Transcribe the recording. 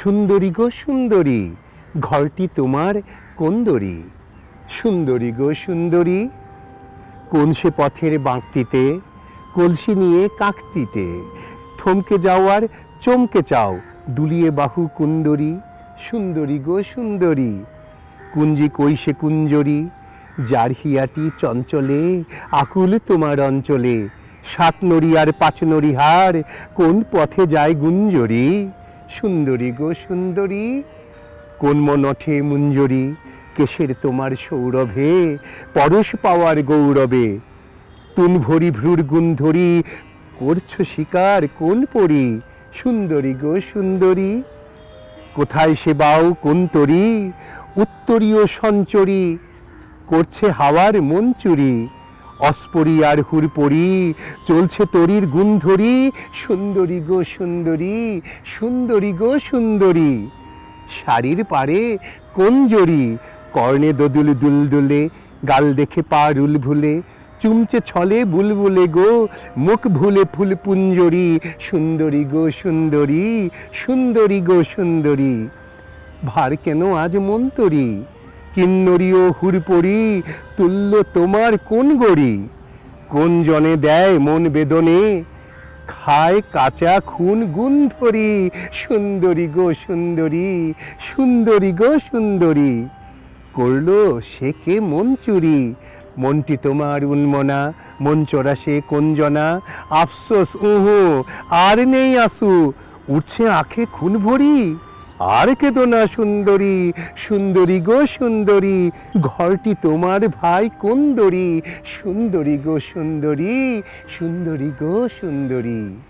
সুন্দরী গো সুন্দরী, ঘরটি তোমার কোন্দরি। সুন্দরী গো সুন্দরী কোন সে পথের বাঁকতিতে কলসি নিয়ে কাকতিতে থমকে যাওয়ার চমকে চাও দুলিয়ে বাহু কুন্দরী, সুন্দরী গো সুন্দরী। কুঞ্জি কৈশে কুঞ্জরি, যার হিয়াটি চঞ্চলে, আকুল তোমার অঞ্চলে। সাত নড়ি আর পাঁচ নড়ি হার কোন পথে যায় গুঞ্জরি? সুন্দরী গো সুন্দরী, কোন মনঠে মুঞ্জরি, কেশের তোমার সৌরভে, পরশ পাওয়ার গৌরবে। তুন ভরি ভ্রুর গুন্ধরি করছ শিকার কোন পরি? সুন্দরী গো সুন্দরী, কোথায় সে বাউ কোন তরি? উত্তরীয় সঞ্চরি, করছে হাওয়ার মন চুরি। অস্পরি আর হুরপরি, চলছে তরির গুন্ধরি, সুন্দরী গো সুন্দরী সুন্দরী গো সুন্দরী। শাড়ির পারে কঞ্জরি, কর্ণে দোদুল দুলদুলে, গাল দেখে পা রুল ভুলে চুমচে ছলে বুলবুলে গো, মুখ ভুলে ফুল পুঞ্জরি, সুন্দরী গো সুন্দরী সুন্দরী গো সুন্দরী। ভার কেন আজ মন্তরি? কিন্নরী ও হুরপরি, তুল্য তোমার কোন গড়ি? কোন জনে দেয় মন বেদনে? খায় কাঁচা খুন গুন্ধরি। সুন্দরী গো সুন্দরী সুন্দরী গো সুন্দরী। করল সে কে মন চুরি? মনটি তোমার উন্মনা, মন চোরা সে কোনজনা আফসোস, উহু, আর নেই আসু। উঠছে আখে খুন ভরি? আর কেদো না সুন্দরী সুন্দরী গো সুন্দরী। ঘরটি তোমার ভাই কুন্দরী, সুন্দরী গো সুন্দরী সুন্দরী গো সুন্দরী।